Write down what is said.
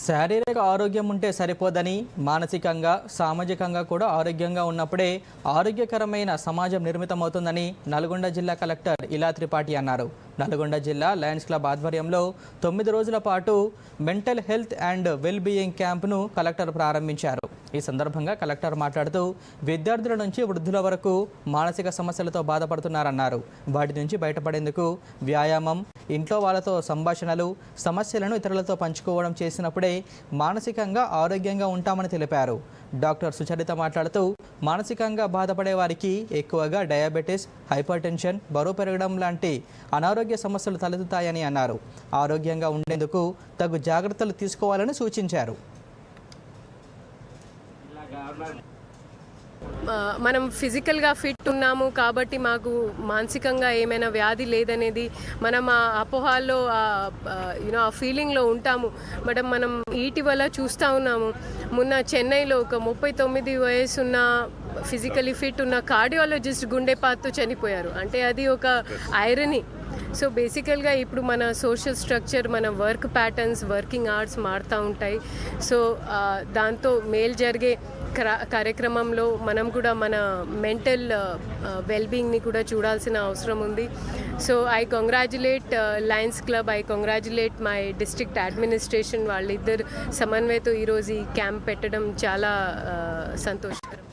శారీరక ఆరోగ్యం ఉంటే సరిపోదని మానసికంగా సామాజికంగా కూడా ఆరోగ్యంగా ఉన్నప్పుడే ఆరోగ్యకరమైన సమాజం నిర్మితమవుతుందని నల్గొండ జిల్లా కలెక్టర్ ఇలా త్రిపాఠి అన్నారు. నల్గొండ జిల్లా లయన్స్ క్లబ్ ఆధ్వర్యంలో తొమ్మిది రోజుల పాటు mental health and well being collector ప్రారంభించారు. ఈ సందర్భంగా కలెక్టర్ మాట్లాడుతూ విద్యార్థుల నుంచి వృద్ధుల వరకు మానసిక సమస్యలతో బాధపడుతున్నారన్నారు. వాటి నుంచి బయటపడేందుకు వ్యాయామం ఇంట్లో వాళ్ళతో సంభాషణలు సమస్యలను ఇతరులతో పంచుకోవడం చేసినప్పుడే మానసికంగా ఆరోగ్యంగా ఉంటామని తెలిపారు. డాక్టర్ సుచరిత మాట్లాడుతూ మానసికంగా బాధపడే వారికి ఎక్కువగా డయాబెటీస్ హైపర్ టెన్షన్ బరువు పెరగడం లాంటి అనారోగ్య సమస్యలు తలెత్తుతాయని అన్నారు. ఆరోగ్యంగా ఉండేందుకు తగు జాగ్రత్తలు తీసుకోవాలని సూచించారు. మనం ఫిజికల్గా ఫిట్ ఉన్నాము కాబట్టి మాకు మానసికంగా ఏమైనా వ్యాధి లేదనేది మనం ఆ అపోహాల్లో యూనో ఆ ఫీలింగ్లో ఉంటాము. బట్ మనం ఇటీవల చూస్తూ ఉన్నాము. మొన్న చెన్నైలో ఒక ముప్పై తొమ్మిది వయసున్న ఫిజికలీ ఫిట్ ఉన్న కార్డియాలజిస్ట్ గుండెపాత్తో చనిపోయారు. అంటే అది ఒక ఐరనీ సో బేసికల్గా ఇప్పుడు మన సోషల్ స్ట్రక్చర్ మన వర్క్ ప్యాటర్న్స్ వర్కింగ్ అవర్స్ మారుతూ ఉంటాయి. సో దాంతో మేలు జరిగే క్ర- కార్యక్రమంలో మనం కూడా మన మెంటల్ వెల్బీయింగ్ని కూడా చూడాల్సిన అవసరం ఉంది. So I congratulate Lions Club I congratulate my district administration వాళ్ళిద్దరు సమన్వయతో ఈరోజు ఈ క్యాంప్ పెట్టడం చాలా సంతోషకరం.